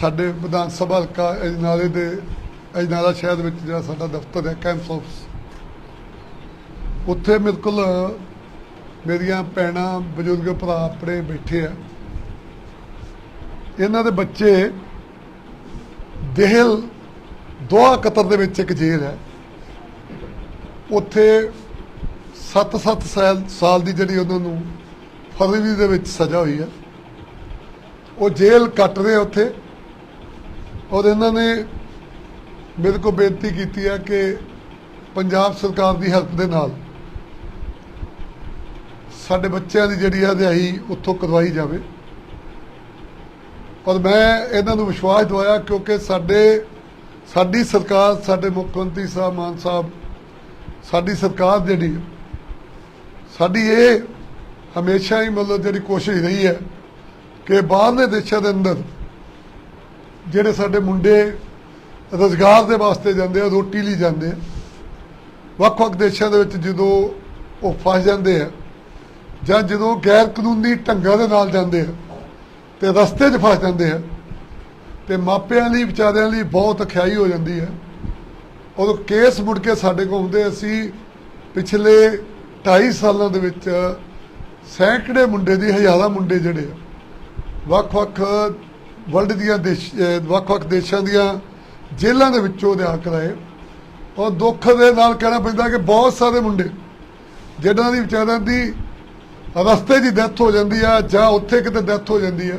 ਸਾਡੇ ਵਿਧਾਨ ਸਭਾ ਹਲਕਾ ਅਜਨਾਲੇ ਦੇ ਅਜਨਾਲਾ ਸ਼ਹਿਰ ਵਿੱਚ ਜਿਹੜਾ ਸਾਡਾ ਦਫ਼ਤਰ ਹੈ, ਕੈਂਪਸ ਆਫਿਸ। ਉੱਥੇ ਮੇਰੇ ਕੋਲ ਮੇਰੀਆਂ ਭੈਣਾਂ, ਬਜ਼ੁਰਗ ਭਰਾ ਆਪਣੇ ਬੈਠੇ ਆ। ਇਹਨਾਂ ਦੇ ਬੱਚੇ ਦੇਹਲ ਦੋਹਾ ਕਤਰ ਦੇ ਵਿੱਚ ਇੱਕ ਜੇਲ੍ਹ ਹੈ। ਉੱਥੇ 7-7 ਸਾਲ ਸਾਲ ਦੀ ਜਿਹੜੀ ਉਹਨਾਂ ਨੂੰ ਫਰਵਰੀ ਦੇ ਵਿੱਚ ਸਜ਼ਾ ਹੋਈ ਹੈ। ਉਹ ਜੇਲ੍ਹ ਕੱਟ ਰਹੇ ਆ ਉੱਥੇ। ਔਰ ਇਹਨਾਂ ਨੇ ਮੇਰੇ ਕੋਲ ਬੇਨਤੀ ਕੀਤੀ ਹੈ ਕਿ ਪੰਜਾਬ ਸਰਕਾਰ ਦੀ ਹੈਲਪ ਦੇ ਨਾਲ ਸਾਡੇ ਬੱਚਿਆਂ ਦੀ ਜਿਹੜੀ ਆ ਰਿਹਾਈ ਉੱਥੋਂ ਕਰਵਾਈ ਜਾਵੇ। ਔਰ ਮੈਂ ਇਹਨਾਂ ਨੂੰ ਵਿਸ਼ਵਾਸ ਦਵਾਇਆ ਕਿਉਂਕਿ ਸਾਡੇ, ਸਾਡੀ ਸਰਕਾਰ, ਸਾਡੇ ਮੁੱਖ ਮੰਤਰੀ ਸਾਹਿਬ, ਮਾਨ ਸਾਹਿਬ, ਸਾਡੀ ਸਰਕਾਰ ਜਿਹੜੀ ਸਾਡੀ ਇਹ ਹਮੇਸ਼ਾ ਹੀ ਮਤਲਬ ਜਿਹੜੀ ਕੋਸ਼ਿਸ਼ ਰਹੀ ਹੈ ਕਿ ਬਾਹਰਲੇ ਦੇਸ਼ਾਂ ਦੇ ਅੰਦਰ ਜਿਹੜੇ ਸਾਡੇ ਮੁੰਡੇ ਰੋਜ਼ਗਾਰ ਦੇ ਵਾਸਤੇ ਜਾਂਦੇ ਆ, ਰੋਟੀ ਲਈ ਜਾਂਦੇ ਆ, ਵੱਖ-ਵੱਖ ਦੇਸ਼ਾਂ ਦੇ ਵਿੱਚ ਜਦੋਂ ਉਹ ਫਸ ਜਾਂਦੇ ਆ ਜਾਂ ਜਦੋਂ ਗੈਰ ਕਾਨੂੰਨੀ ਢੰਗਾਂ ਦੇ ਨਾਲ ਜਾਂਦੇ ਆ ਤੇ ਰਸਤੇ 'ਚ ਫਸ ਜਾਂਦੇ ਆ ਤੇ ਮਾਪਿਆਂ ਲਈ, ਵਿਚਾਰਿਆਂ ਲਈ ਬਹੁਤ ਅਖਿਆਈ ਹੋ ਜਾਂਦੀ ਹੈ। ਉਦੋਂ ਕੇਸ ਮੁੜ ਕੇ ਸਾਡੇ ਕੋਲ ਹੁੰਦੇ ਅਸੀਂ ਪਿਛਲੇ 2.5 ਸਾਲਾਂ ਦੇ ਵਿੱਚ ਸੈਂਕੜੇ ਮੁੰਡੇ ਦੀ, ਹਜ਼ਾਰਾਂ ਮੁੰਡੇ ਜਿਹੜੇ ਵੱਖ-ਵੱਖ ਵਰਲਡ ਦੀਆਂ ਦੇਸ਼ ਵੱਖ-ਵੱਖ ਦੇਸ਼ਾਂ ਦੀਆਂ ਜੇਲ੍ਹਾਂ ਦੇ ਵਿੱਚੋਂ ਰਿਹਾਅ ਕਰਾਏ ਔਰ ਦੁੱਖ ਦੇ ਨਾਲ ਕਹਿਣਾ ਪੈਂਦਾ ਕਿ ਬਹੁਤ ਸਾਰੇ ਮੁੰਡੇ ਜਿਹਨਾਂ ਦੀ ਵਿਚਾਰਿਆਂ ਦੀ ਰਸਤੇ 'ਚ ਡੈਥ ਹੋ ਜਾਂਦੀ ਆ ਜਾਂ ਉੱਥੇ ਕਿਤੇ ਡੈਥ ਹੋ ਜਾਂਦੀ ਆ।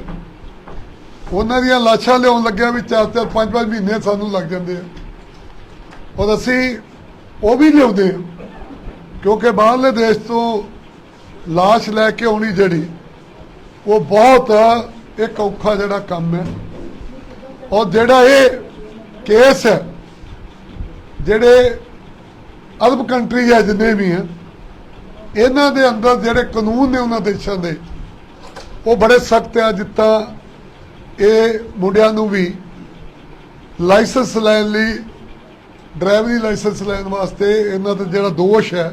ਉਹਨਾਂ ਦੀਆਂ ਲਾਸ਼ਾਂ ਲਿਆਉਣ ਲੱਗਿਆ ਵੀ 4-4 5-5 ਮਹੀਨੇ ਸਾਨੂੰ ਲੱਗ ਜਾਂਦੇ ਆ। ਔਰ ਅਸੀਂ ਉਹ ਵੀ ਲਿਆਉਂਦੇ ਆ, ਕਿਉਂਕਿ ਬਾਹਰਲੇ ਦੇਸ਼ ਤੋਂ ਲਾਸ਼ ਲੈ ਕੇ ਆਉਣੀ ਜਿਹੜੀ ਉਹ ਬਹੁਤ ਇੱਕ ਔਖਾ ਜਿਹੜਾ ਕੰਮ ਹੈ ਔਰ ਜਿਹੜਾ ਇਹ ਕੇਸ ਹੈ, ਜਿਹੜੇ ਅਰਬ ਕੰਟਰੀ ਹੈ ਜਿੰਨੇ ਵੀ ਹੈ, ਇਹਨਾਂ ਦੇ ਅੰਦਰ ਜਿਹੜੇ ਕਾਨੂੰਨ ਨੇ ਉਹਨਾਂ ਦੇਸ਼ਾਂ ਦੇ, ਉਹ ਬੜੇ ਸਖਤ ਆ ਜਿੱਦਾਂ ਇਹ ਮੁੰਡਿਆਂ ਨੂੰ ਵੀ ਲਾਇਸੈਂਸ ਲੈਣ ਲਈ, ਡਰਾਈਵਰੀ ਲਾਇਸੈਂਸ ਲੈਣ ਵਾਸਤੇ ਇਹਨਾਂ ਦਾ ਜਿਹੜਾ ਦੋਸ਼ ਹੈ,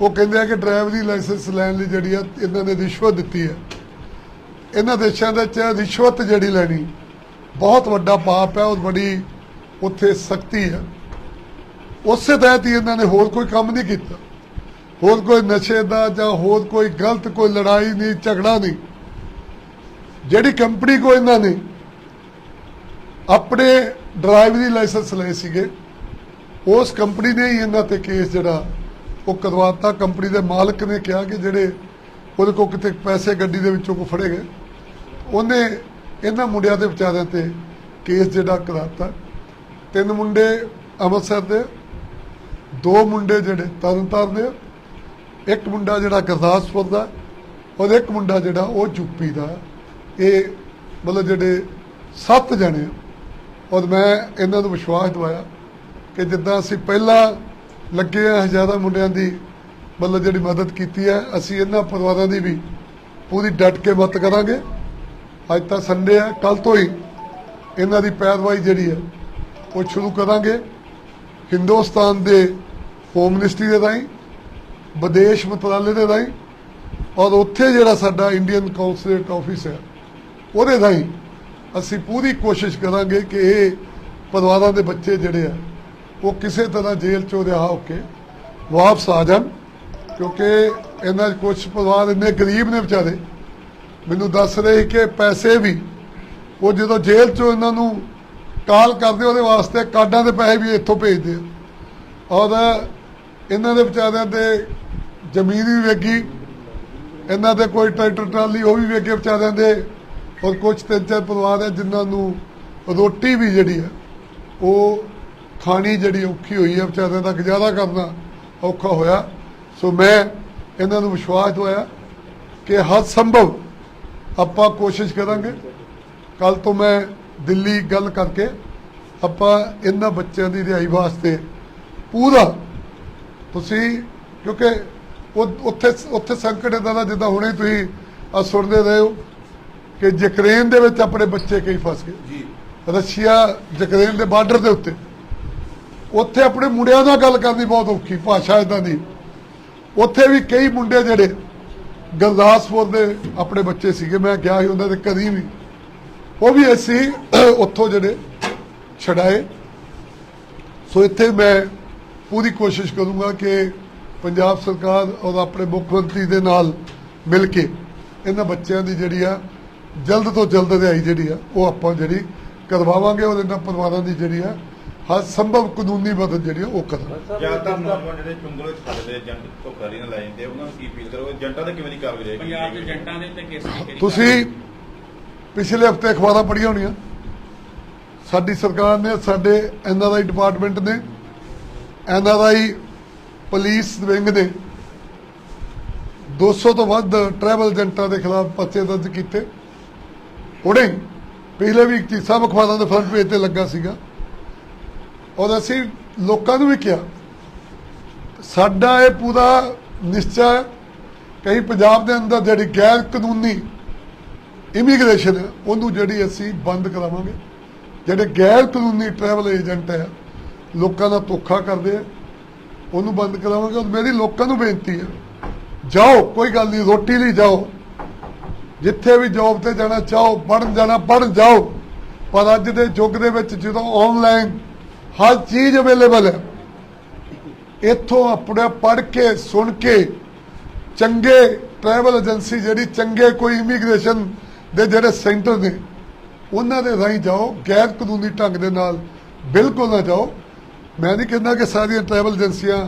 ਉਹ ਕਹਿੰਦੇ ਆ ਕਿ ਡਰਾਈਵਰੀ ਲਾਇਸੈਂਸ ਲੈਣ ਲਈ ਜਿਹੜੀ ਆ, ਇਹਨਾਂ ਨੇ ਰਿਸ਼ਵਤ ਦਿੱਤੀ ਹੈ। ਇਹਨਾਂ ਦੇਸ਼ਾਂ ਦੇ ਵਿੱਚ ਰਿਸ਼ਵਤ ਜਿਹੜੀ ਲੈਣੀ, ਬਹੁਤ ਵੱਡਾ ਪਾਪ ਹੈ, ਔਰ ਬੜੀ ਉੱਥੇ ਸਖਤੀ ਹੈ। ਉਸੇ ਤਹਿਤ ਹੀ ਇਹਨਾਂ ਨੇ ਹੋਰ ਕੋਈ ਕੰਮ ਨਹੀਂ ਕੀਤਾ। ਹੋਰ ਕੋਈ ਨਸ਼ੇ ਦਾ ਜਾਂ ਹੋਰ ਕੋਈ ਗਲਤ, ਕੋਈ ਲੜਾਈ ਨਹੀਂ, ਝਗੜਾ ਨਹੀਂ। ਜਿਹੜੀ ਕੰਪਨੀ ਕੋ ਇਹਨਾਂ ਨੇ ਆਪਣੇ ਡਰਾਈਵਰੀ ਲਾਇਸੈਂਸ ਲਏ ਸੀਗੇ, ਉਸ ਕੰਪਨੀ ਨੇ ਹੀ ਇਹਨਾਂ ਤੇ ਕੇਸ ਜਿਹੜਾ ਉਹ ਕਰਵਾਤਾ ਕੰਪਨੀ ਦੇ ਮਾਲਕ ਨੇ ਕਿਹਾ ਕਿ ਜਿਹੜੇ ਉਹਦੇ ਕੋਲ ਕਿਤੇ ਪੈਸੇ ਗੱਡੀ ਦੇ ਵਿੱਚੋਂ ਕੋ ਫੜੇ ਗਏ। ਉਹਨੇ ਇਹਨਾਂ ਮੁੰਡਿਆਂ ਦੇ ਵਿਚਾਰਿਆਂ ਤੇ ਕੇਸ ਜਿਹੜਾ ਕਰਾਤਾ। ਤਿੰਨ ਮੁੰਡੇ ਅੰਮ੍ਰਿਤਸਰ ਦੇ, ਦੋ ਮੁੰਡੇ ਜਿਹੜੇ ਤਰਨਤਾਰਨ ਦੇ, ਇੱਕ ਮੁੰਡਾ ਜਿਹੜਾ ਗੁਰਦਾਸਪੁਰ ਦਾ ਔਰ ਇੱਕ ਮੁੰਡਾ ਜਿਹੜਾ ਉਹ ਯੂਪੀ ਦਾ। ਇਹ ਮਤਲਬ ਜਿਹੜੇ ਸੱਤ ਜਣੇ ਆ। ਔਰ ਮੈਂ ਇਹਨਾਂ ਨੂੰ ਵਿਸ਼ਵਾਸ ਦਿਵਾਇਆ ਕਿ ਜਿੱਦਾਂ ਅਸੀਂ ਪਹਿਲਾਂ ਲੱਗੇ ਆ ਹਜ਼ਾਰਾਂ ਮੁੰਡਿਆਂ ਦੀ ਮਤਲਬ ਜਿਹੜੀ ਮਦਦ ਕੀਤੀ ਹੈ, ਅਸੀਂ ਇਹਨਾਂ ਪਰਿਵਾਰਾਂ ਦੀ ਵੀ ਪੂਰੀ ਡਟ ਕੇ ਮਦਦ ਕਰਾਂਗੇ। ਅੱਜ ਤਾਂ ਸੰਡੇ ਹੈ ਕੱਲ ਤੋਂ ਹੀ ਇਹਨਾਂ ਦੀ ਪੈਰਵਾਈ ਜਿਹੜੀ ਹੈ, ਉਹ ਸ਼ੁਰੂ ਕਰਾਂਗੇ। ਹਿੰਦੁਸਤਾਨ ਦੇ ਹੋਮ ਮਿਨਿਸਟਰੀ ਦੇ ਰਾਹੀਂ, ਵਿਦੇਸ਼ ਮੰਤਰਾਲੇ ਦੇ ਰਾਹੀਂ ਔਰ ਉੱਥੇ ਜਿਹੜਾ ਸਾਡਾ ਇੰਡੀਅਨ ਕਾਉਂਸਲੇਟ ਆਫਿਸ ਹੈ, ਉਹਦੇ ਰਾਹੀਂ ਅਸੀਂ ਪੂਰੀ ਕੋਸ਼ਿਸ਼ ਕਰਾਂਗੇ ਕਿ ਇਹ ਪਰਿਵਾਰਾਂ ਦੇ ਬੱਚੇ ਜਿਹੜੇ ਆ, ਉਹ ਕਿਸੇ ਤਰ੍ਹਾਂ ਜੇਲ੍ਹ ਚੋਂ ਰਿਹਾ ਹੋ ਕੇ ਵਾਪਸ ਆ ਜਾਣ, ਕਿਉਂਕਿ ਇਹਨਾਂ ਕੁਝ ਪਰਿਵਾਰ ਇੰਨੇ ਗਰੀਬ ਨੇ ਵਿਚਾਰੇ ਮੈਨੂੰ ਦੱਸ ਰਹੇ ਕਿ ਪੈਸੇ ਵੀ ਉਹ ਜਦੋਂ ਜੇਲ੍ਹ ਚੋਂ ਇਹਨਾਂ ਨੂੰ ਕਾਲ ਕਰਦੇ, ਉਹਦੇ ਵਾਸਤੇ ਕਾਡਾਂ ਦੇ ਪੈਸੇ ਵੀ ਇੱਥੋਂ ਭੇਜਦੇ ਆ। ਔਰ ਇਹਨਾਂ ਦੇ ਵਿਚਾਰਿਆਂ ਦੇ ਜ਼ਮੀਨ ਵੀ ਵੇਗੀ, ਇਹਨਾਂ ਦੇ ਕੋਈ ਟਰੈਕਟਰ, ਟਰਾਲੀ ਉਹ ਵੀ ਵੇਗੇ ਵਿਚਾਰਿਆਂ ਦੇ, ਔਰ ਕੁਝ ਤਿੰਨ ਚਾਰ ਪਰਿਵਾਰ ਹੈ ਜਿਨ੍ਹਾਂ ਨੂੰ ਰੋਟੀ ਵੀ ਜਿਹੜੀ ਹੈ, ਉਹ ਖਾਣੀ ਜਿਹੜੀ ਔਖੀ ਹੋਈ ਹੈ, ਵਿਚਾਰਿਆਂ ਦਾ ਗੁਜ਼ਾਰਾ ਕਰਨਾ ਔਖਾ ਹੋਇਆ। ਸੋ ਮੈਂ ਇਹਨਾਂ ਨੂੰ ਵਿਸ਼ਵਾਸ ਦਵਾਇਆ ਕਿ ਹਰ ਸੰਭਵ ਆਪਾਂ ਕੋਸ਼ਿਸ਼ ਕਰਾਂਗੇ। ਕੱਲ ਤੋਂ ਮੈਂ ਦਿੱਲੀ ਗੱਲ ਕਰਕੇ ਆਪਾਂ ਇਹਨਾਂ ਬੱਚਿਆਂ ਦੀ ਰਿਹਾਈ ਵਾਸਤੇ ਪੂਰਾ ਤੁਸੀਂ ਕਿਉਂਕਿ ਉੱਥੇ ਉੱਥੇ ਸੰਕਟ ਇਦਾਂ ਦਾ ਜਿੱਦਾਂ ਹੁਣੇ ਤੁਸੀਂ ਆ ਸੁਣਦੇ ਰਹੇ ਹੋ ਕਿ ਯੂਕਰੇਨ ਦੇ ਵਿੱਚ ਆਪਣੇ ਬੱਚੇ ਕਈ ਫਸ ਗਏ। ਜੀ। ਰਸ਼ੀਆ ਯੂਕਰੇਨ ਦੇ ਬਾਰਡਰ ਦੇ ਉੱਤੇ। ਉੱਥੇ ਆਪਣੇ ਮੁੰਡਿਆਂ ਨਾਲ ਗੱਲ ਕਰਨੀ ਬਹੁਤ ਔਖੀ ਭਾਸ਼ਾ ਇਦਾਂ ਦੀ। ਉੱਥੇ ਵੀ ਕਈ ਮੁੰਡੇ ਜਿਹੜੇ ਗੁਰਦਾਸਪੁਰ ਦੇ ਆਪਣੇ ਬੱਚੇ ਸੀਗੇ, ਮੈਂ ਗਿਆ ਸੀ ਉਹਨਾਂ ਦੇ ਕਦੀ ਵੀ। ਉਹ ਵੀ ਅਸੀਂ ਉੱਥੋਂ ਜਿਹੜੇ ਛਡਾਏ। ਸੋ ਇੱਥੇ ਮੈਂ ਪੂਰੀ ਕੋਸ਼ਿਸ਼ ਕਰੂੰਗਾ ਕਿ ਪੰਜਾਬ ਸਰਕਾਰ ਔਰ ਆਪਣੇ ਮੁੱਖ ਮੰਤਰੀ ਦੇ ਨਾਲ ਮਿਲ ਕੇ ਇਹਨਾਂ ਬੱਚਿਆਂ ਦੀ ਜਿਹੜੀ ਆ, ਜਲਦ ਤੋਂ ਜਲਦ ਰਿਹਾਈ ਜਿਹੜੀ ਆ, ਉਹ ਆਪਾਂ ਜਿਹੜੀ ਕਰਵਾਵਾਂਗੇ ਔਰ ਇਹਨਾਂ ਪਰਿਵਾਰਾਂ ਦੀ ਜਿਹੜੀ ਆ ਹਰ ਸੰਭਵ ਕਾਨੂੰਨੀ ਮਦਦ ਜਿਹੜੀ ਆ ਉਹ ਕਰਾਂਗੇ ਜ਼ਿਆਦਾਤਰ ਨੌਜਵਾਨ ਜਿਹੜੇ ਚੁੰਗਲ ਵਿੱਚ ਫਸਦੇ ਏਜੰਟ ਧੋਖਾਧੜੀ ਨਾਲ ਲੈ ਜਾਂਦੇ ਆ, ਉਹਨਾਂ ਨੂੰ ਕੀ ਅਪੀਲ ਕਰੋਗੇ? ਏਜੰਟਾਂ ਤੇ ਕਿਵੇਂ ਦੀ ਕਾਰਵਾਈ ਰਹੇਗੀ? ਪੰਜਾਬ ਦੇ ਏਜੰਟਾਂ ਦੇ ਉੱਤੇ ਕੇਸ ਕਿਹੜੀ ਤੁਸੀਂ ਪਿਛਲੇ ਹਫ਼ਤੇ ਅਖਬਾਰਾਂ ਪੜ੍ਹੀਆਂ ਹੋਣੀਆਂ। ਸਾਡੀ ਸਰਕਾਰ ਨੇ ਸਾਡੇ ਐਨਆਰਆਈ ਡਿਪਾਰਟਮੈਂਟ ਨੇ ਐਨਆਰਆਈ ਪੁਲਿਸ ਵਿੰਗ ਨੇ 200 ਤੋਂ ਵੱਧ ਟਰੈਵਲ ਏਜੰਟਾਂ ਦੇ ਖਿਲਾਫ ਪਰਚੇ ਦਰਜ ਕੀਤੇ। ਹੁਣੇ ਪਿਛਲੇ ਵੀ ਚੀਜ਼ ਸਭ ਅਖਬਾਰਾਂ ਦੇ ਫਰੰਟ ਪੇਜ ਤੇ ਲੱਗਾ ਸੀਗਾ। ਔਰ ਅਸੀਂ ਲੋਕਾਂ ਨੂੰ ਵੀ ਕਿਹਾ, ਸਾਡਾ ਇਹ ਪੂਰਾ ਨਿਸ਼ਚਾ ਕਈ ਪੰਜਾਬ ਦੇ ਅੰਦਰ ਜਿਹੜੀ ਗੈਰ ਕਾਨੂੰਨੀ ਇਮੀਗ੍ਰੇਸ਼ਨ ਹੈ, ਉਹਨੂੰ ਜਿਹੜੀ ਅਸੀਂ ਬੰਦ ਕਰਾਵਾਂਗੇ। ਜਿਹੜੇ ਗੈਰ ਕਾਨੂੰਨੀ ਟਰੈਵਲ ਏਜੰਟ ਹੈ, ਲੋਕਾਂ ਦਾ ਧੋਖਾ ਕਰਦੇ ਆ, ਉਹਨੂੰ ਬੰਦ ਕਰਾਵਾਂਗੇ। ਔਰ ਮੇਰੀ ਲੋਕਾਂ ਨੂੰ ਬੇਨਤੀ ਹੈ, ਜਾਓ, ਕੋਈ ਗੱਲ ਨਹੀਂ, ਰੋਟੀ ਲਈ ਜਾਓ। ਜਿੱਥੇ ਵੀ ਜੌਬ ਤੇ ਜਾਣਾ ਚਾਹੋ ਪੜਨ ਜਾਣਾ ਪੜਨ ਜਾਓ। ਪਰ ਅੱਜ ਦੇ ਯੁੱਗ ਦੇ ਵਿੱਚ ਜਦੋਂ ਆਨਲਾਈਨ ਹਰ ਚੀਜ਼ ਅਵੇਲੇਬਲ ਹੈ। ਇੱਥੋਂ ਆਪਣੇ ਪੜ੍ਹ ਕੇ, ਸੁਣ ਕੇ, ਚੰਗੇ ਟਰੈਵਲ ਏਜੰਸੀ ਜਿਹੜੀ ਚੰਗੇ ਕੋਈ ਇਮੀਗ੍ਰੇਸ਼ਨ ਦੇ ਜਿਹੜੇ ਸੈਂਟਰ ਨੇ, ਉਹਨਾਂ ਦੇ ਰਾਹੀਂ ਜਾਓ, ਗੈਰ ਕਾਨੂੰਨੀ ਢੰਗ ਦੇ ਨਾਲ। ਬਿਲਕੁਲ ਨਾ ਜਾਓ। ਮੈਂ ਨਹੀਂ ਕਹਿੰਦਾ ਕਿ ਸਾਰੀਆਂ ਟਰੈਵਲ ਏਜੰਸੀਆਂ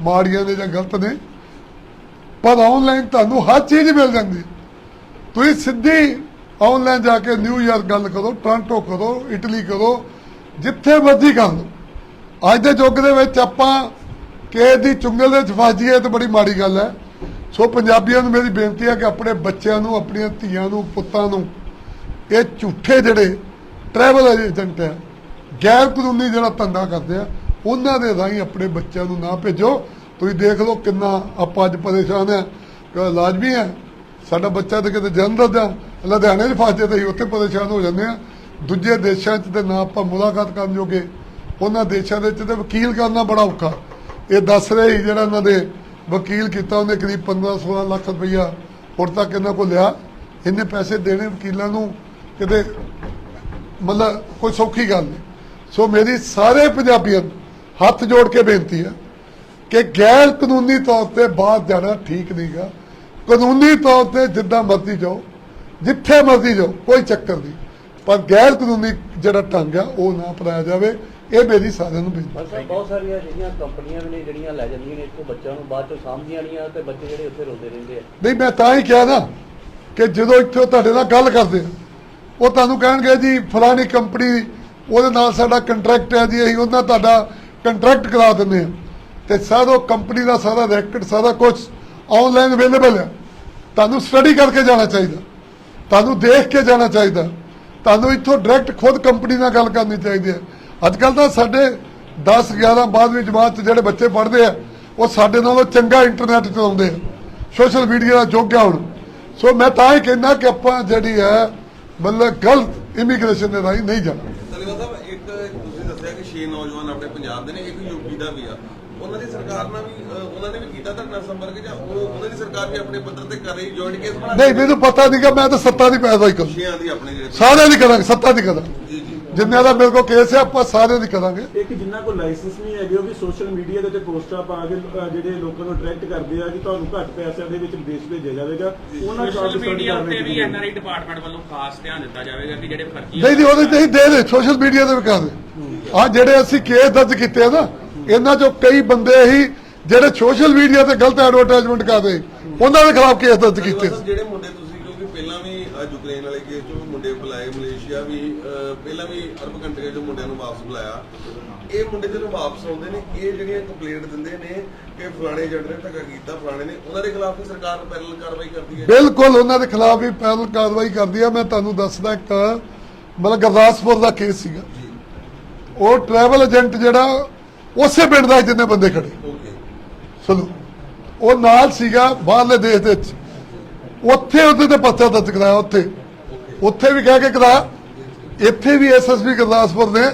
ਮਾੜੀਆਂ ਨੇ ਜਾਂ ਗਲਤ ਨੇ, ਪਰ ਆਨਲਾਈਨ ਤੁਹਾਨੂੰ ਹਰ ਚੀਜ਼ ਮਿਲ ਜਾਂਦੀ। ਤੁਸੀਂ ਸਿੱਧੀ ਆਨਲਾਈਨ ਜਾ ਕੇ ਨਿਊਯਾਰਕ ਗੱਲ ਕਰੋ ਟੋਰਾਂਟੋ ਕਰੋ ਇਟਲੀ ਕਰੋ, ਜਿੱਥੇ ਮਰਜ਼ੀ ਕਰ ਲਓ। ਅੱਜ ਦੇ ਯੁੱਗ ਦੇ ਵਿੱਚ ਆਪਾਂ ਕਿਸੇ ਦੀ ਚੁੰਗਲ ਦੇ ਵਿੱਚ ਫਸ ਜਾਈਏ ਤਾਂ ਬੜੀ ਮਾੜੀ ਗੱਲ ਹੈ। ਸੋ ਪੰਜਾਬੀਆਂ ਨੂੰ ਮੇਰੀ ਬੇਨਤੀ ਹੈ ਕਿ ਆਪਣੇ ਬੱਚਿਆਂ ਨੂੰ, ਆਪਣੀਆਂ ਧੀਆਂ ਨੂੰ, ਪੁੱਤਾਂ ਨੂੰ ਇਹ ਝੂਠੇ ਜਿਹੜੇ ਟਰੈਵਲ ਏਜੰਟ ਹੈ, ਗੈਰ ਕਾਨੂੰਨੀ ਜਿਹੜਾ ਧੰਦਾ ਕਰਦੇ ਆ, ਉਹਨਾਂ ਦੇ ਰਾਹੀਂ ਆਪਣੇ ਬੱਚਿਆਂ ਨੂੰ ਨਾ ਭੇਜੋ। ਤੁਸੀਂ ਦੇਖ ਲਓ ਕਿੰਨਾ ਆਪਾਂ ਅੱਜ ਪਰੇਸ਼ਾਨ ਹੈ। ਕਿ ਲਾਜ਼ਮੀ ਹੈ? ਸਾਡਾ ਬੱਚਾ ਤੇ ਕਿਤੇ ਜਲੰਧਰ ਦਾ, ਲੁਧਿਆਣੇ 'ਚ ਫਸ ਜੇ ਤਾਂ ਅਸੀਂ ਉੱਥੇ ਪਰੇਸ਼ਾਨ ਹੋ ਜਾਂਦੇ ਆ ਦੂਜੇ ਦੇਸ਼ਾਂ 'ਚ ਤੇ ਨਾ ਆਪਾਂ ਮੁਲਾਕਾਤ ਕਰਨ ਜੋਗੇ। ਉਹਨਾਂ ਦੇਸ਼ਾਂ ਦੇ ਵਿੱਚ ਤੇ ਵਕੀਲ ਕਰਨਾ ਬੜਾ ਔਖਾ। ਇਹ ਦੱਸ ਰਹੇ ਸੀ ਜਿਹੜਾ ਉਹਨਾਂ ਦੇ ਵਕੀਲ ਕੀਤਾ, ਉਹਨੇ ਕਰੀਬ 15 16 ਲੱਖ ਰੁਪਈਆ ਹੁਣ ਤੱਕ ਇਹਨਾਂ ਕੋਲ ਲਿਆ। ਇੰਨੇ ਪੈਸੇ ਦੇਣੇ ਵਕੀਲਾਂ ਨੂੰ, ਕਿਤੇ ਮਤਲਬ ਕੋਈ ਸੌਖੀ ਗੱਲ ਨਹੀਂ। ਸੋ ਮੇਰੀ ਸਾਰੇ ਪੰਜਾਬੀਆਂ ਨੂੰ ਹੱਥ ਜੋੜ ਕੇ ਬੇਨਤੀ ਹੈ ਕਿ ਗੈਰ ਕਾਨੂੰਨੀ ਤੌਰ ਤੇ ਬਾਹਰ ਜਾਣਾ ਠੀਕ ਨਹੀਂਗਾ ਕਾਨੂੰਨੀ ਤੌਰ ਤੇ ਜਿੱਦਾਂ ਮਰਜ਼ੀ ਜਾਓ, ਜਿੱਥੇ ਮਰਜ਼ੀ ਜਾਓ, ਕੋਈ ਚੱਕਰ ਨਹੀਂ। ਪਰ ਗੈਰ ਕਾਨੂੰਨੀ ਜਿਹੜਾ ਢੰਗ ਆ, ਉਹ ਨਾ ਅਪਣਾਇਆ ਜਾਵੇ। ਇਹ ਮੇਰੀ ਸਾਰਿਆਂ ਨੂੰ ਬੇਨਤੀ ਬਸ ਬਹੁਤ ਸਾਰੀਆਂ ਜਿਹੜੀਆਂ ਕੰਪਨੀਆਂ ਵੀ ਨੇ ਜਿਹੜੀਆਂ ਲੈ ਜਾਂਦੀਆਂ ਨੇ ਇੱਥੋਂ ਬੱਚਿਆਂ ਨੂੰ ਬਾਅਦ ਚੋਂ ਸਾਂਭਦੀਆਂ ਨਹੀਂ ਆ ਤੇ ਬੱਚੇ ਜਿਹੜੇ ਉੱਥੇ ਰੋਂਦੇ ਰਹਿੰਦੇ ਆ। ਨਹੀਂ ਮੈਂ ਤਾਂ ਹੀ ਕਿਹਾ ਨਾ ਕਿ ਜਦੋਂ ਇੱਥੇ ਤੁਹਾਡੇ ਨਾਲ ਗੱਲ ਕਰਦੇ ਆ ਉਹ ਤੁਹਾਨੂੰ ਕਹਿਣਗੇ ਜੀ ਫਲਾਣੀ ਕੰਪਨੀ ਉਹਦੇ ਨਾਲ ਸਾਡਾ ਕੰਟਰੈਕਟ ਹੈ ਜੀ ਅਸੀਂ ਉਹਨਾਂ ਤੁਹਾਡਾ ਕੰਟਰੈਕਟ ਕਰਾ ਦਿੰਦੇ ਆ। ਤੇ ਸਾਰਾ ਕੰਪਨੀ ਦਾ ਸਾਰਾ ਰੈਕਟ ਸਾਰਾ ਕੁਝ ਆਨਲਾਈਨ ਅਵੇਲੇਬਲ ਹੈ ਤੁਹਾਨੂੰ ਸਟੱਡੀ ਕਰਕੇ ਜਾਣਾ ਚਾਹੀਦਾ। ਤੁਹਾਨੂੰ ਦੇਖ ਕੇ ਜਾਣਾ ਚਾਹੀਦਾ। ਤੁਹਾਨੂੰ ਇੱਥੋਂ ਡਾਇਰੈਕਟ ਖੁਦ ਕੰਪਨੀ ਨਾਲ ਗੱਲ ਕਰਨੀ ਚਾਹੀਦੀ ਹੈ ਅੱਜ ਕੱਲ ਤਾਂ ਸਾਡੇ 10 11 ਬਾਅਦ ਵਿੱਚ ਜਮਾਤ ਜਿਹੜੇ ਬੱਚੇ ਪੜ੍ਹਦੇ ਆ ਉਹ ਸਾਡੇ ਨਾਲੋਂ ਚੰਗਾ ਇੰਟਰਨੈਟ ਚਲਾਉਂਦੇ ਆ ਸੋਸ਼ਲ ਮੀਡੀਆ ਦਾ ਆ ਹੁਣ। ਸੋ ਮੈਂ ਤਾਂ ਹੀ ਕਹਿੰਦਾ ਕਿ ਆਪਾਂ ਜਿਹੜੀ ਹੈ ਮਤਲਬ ਗਲਤ ਇਮੀਗ੍ਰੇਸ਼ਨ ਦੇ ਰਾਹੀਂ ਨਹੀਂ ਜਾਣਾ। ਤਲੀਵਾ ਸਾਹਿਬ ਇੱਕ ਤੁਸੀਂ ਦੱਸਿਆ ਕਿ 6 ਨੌਜਵਾਨ ਆਪਣੇ ਪੰਜਾਬ ਦੇ ਨੇ ਇੱਕ ਯੂਪੀ ਦਾ ਵੀ ਆ। ਉਹਨਾਂ ਦੀ ਸਰਕਾਰ ਨਾਲ ਵੀ ਉਹਨਾਂ ਨੇ ਵੀ ਕੀਤਾ ਨਾਲ ਸੰਪਰਕ ਜਾਂ ਉਹ ਉਹਨਾਂ ਦੀ ਸਰਕਾਰ ਵੀ ਆਪਣੇ ਪੱਧਰ ਤੇ ਕਰ ਰਹੀ ਜੁਆਇੰਟ ਕੇਸ ਬਣਾ ਨਹੀਂ ਮੈਨੂੰ ਪਤਾ ਨਹੀਂਗਾ ਮੈਂ ਤਾਂ ਸੱਤਾ ਦੀ ਹੀ ਕਰੂੰ। ਜਿਹੜੇ ਸਾਰਿਆਂ ਦੀ ਕਰਾਂਗੇ ਸੱਤਾ ਦੀ ਕਰਾਂਗੇ। ਜਿੰਨਿਆਂ ਦਾ ਮੇਰੇ ਕੋਲ ਕੇਸ ਹੈ ਆਪਾਂ ਸਾਰਿਆਂ ਦੀ ਕਰਾਂਗੇ। ਇੱਕ ਜਿੰਨਾ ਕੋਲ ਲਾਇਸੈਂਸ ਨਹੀਂ ਹੈਗੇ ਉਹ ਵੀ ਸੋਸ਼ਲ ਮੀਡੀਆ ਦੇ ਉੱਤੇ ਪੋਸਟਾਂ ਪਾ ਕੇ ਅਹ, ਜਿਹੜੇ ਲੋਕਾਂ ਨੂੰ ਅਟਰੈਕਟ ਕਰਦੇ ਆ ਕਿ ਤੁਹਾਨੂੰ ਘੱਟ ਪੈਸਿਆਂ ਦੇ ਵਿੱਚ ਵਿਦੇਸ਼ ਭੇਜਿਆ ਜਾਵੇਗਾ। ਉਹਨਾਂ ਸੋਸ਼ਲ ਮੀਡੀਆ ਉੱਤੇ ਵੀ ਐਨਆਰਆਈ ਡਿਪਾਰਟਮੈਂਟ ਵੱਲੋਂ ਖਾਸ ਧਿਆਨ ਦਿੱਤਾ ਜਾਵੇਗਾ ਕਿ ਜਿਹੜੇ ਫਰਜ਼ੀ ਨਹੀਂ ਨਹੀਂ ਉਹਦੇ ਤੇ ਹੀ ਦੇ ਦੇ ਸੋਸ਼ਲ ਮੀਡੀਆ ਤੇ ਵਿਕਾ ਦੇ। ਆ ਜਿਹੜੇ ਅਸੀਂ ਕੇਸ ਦਰਜ ਕੀਤੇ ਆ ਨਾ ਇਹਨਾਂ ਚੋਂ ਕਈ ਬੰਦੇ ਹੀ ਜਿਹੜੇ ਸੋਸ਼ਲ ਮੀਡੀਆ ਤੇ ਗਲਤ ਐਡਵਰਟਾਈਜ਼ਮੈਂਟ ਕਰਦੇ ਉਹਨਾਂ ਦੇ ਖਿਲਾਫ ਕੇਸ ਦਰਜ ਕੀਤੇ। ਜਿਹੜੇ ਮੁੰਡੇ ਤੁਸੀਂ ਅਹ, ਯੂਕਰੇਨ ਵਾਲੇ ਕੇਸ ਚੋਂ ਮੁੰਡੇ ਬੁਲਾਏ ਮਲੇਸ਼ੀਆ ਵੀ ਅਹ, ਪਹਿਲਾਂ ਵੀ ਅਰਬ ਕੰਟਰੀਆਂ ਚੋਂ ਮੁੰਡਿਆਂ ਨੂੰ ਵਾਪਸ ਬੁਲਾਇਆ। ਇਹ ਮੁੰਡੇ ਜਦੋਂ ਵਾਪਸ ਆਉਂਦੇ ਨੇ ਇਹ ਜਿਹੜੀਆਂ ਕੰਪਲੇਂਟ ਦਿੰਦੇ ਨੇ ਕਿ ਫਲਾਣੇ ਏਜੰਟ ਨੇ ਧੱਕਾ ਕੀਤਾ ਫਲਾਣੇ ਨੇ ਉਹਨਾਂ ਦੇ ਖਿਲਾਫ ਵੀ ਸਰਕਾਰ ਪੈਰਲ ਕਾਰਵਾਈ ਕਰਦੀ ਹੈ। ਬਿਲਕੁਲ ਉਹਨਾਂ ਦੇ ਖਿਲਾਫ ਵੀ ਪਹਿਲ ਕਾਰਵਾਈ ਕਰਦੀ ਆ ਮੈਂ ਤੁਹਾਨੂੰ ਦੱਸਦਾ ਇੱਕ ਮਤਲਬ ਗੁਰਦਾਸਪੁਰ ਦਾ ਕੇਸ ਸੀਗਾ। ਉਹ ਟਰੈਵਲ ਏਜੰਟ ਜਿਹੜਾ ਉਸੇ ਪਿੰਡ ਦਾ ਸੀ ਜਿੰਨੇ ਬੰਦੇ ਖੜੇ। ਓਕੇ ਉਹ ਨਾਲ ਸੀਗਾ ਬਾਹਰਲੇ ਦੇਸ਼ ਦੇ ਵਿੱਚ। ਉੱਥੇ ਉਹਦੇ ਤੇ ਪਰਚਾ ਦਰਜ ਕਰਾਇਆ ਉੱਥੇ। ਉੱਥੇ ਵੀ ਕਹਿ ਕੇ ਕਰਾਇਆ। ਇੱਥੇ ਵੀ ਐਸਐਸਪੀ ਗੁਰਦਾਸਪੁਰ ਨੇ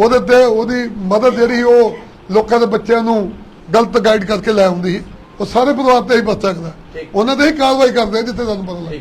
ਉਹਦੇ ਤੇ ਉਹਦੀ ਮਦਦ ਜਿਹੜੀ ਉਹ ਲੋਕਾਂ ਦੇ ਬੱਚਿਆਂ ਨੂੰ ਗਲਤ ਗਾਈਡ ਕਰਕੇ ਲੈ ਆਉਂਦੀ ਸੀ। ਉਹ ਸਾਰੇ ਪਰਿਵਾਰ ਤੇ ਹੀ ਪਰਚਾ ਕਰਾ ਉਹਨਾਂ ਤੇ ਹੀ ਕਾਰਵਾਈ ਕਰਦੇ ਜਿੱਥੇ ਤੁਹਾਨੂੰ ਪਤਾ ਲੱਗ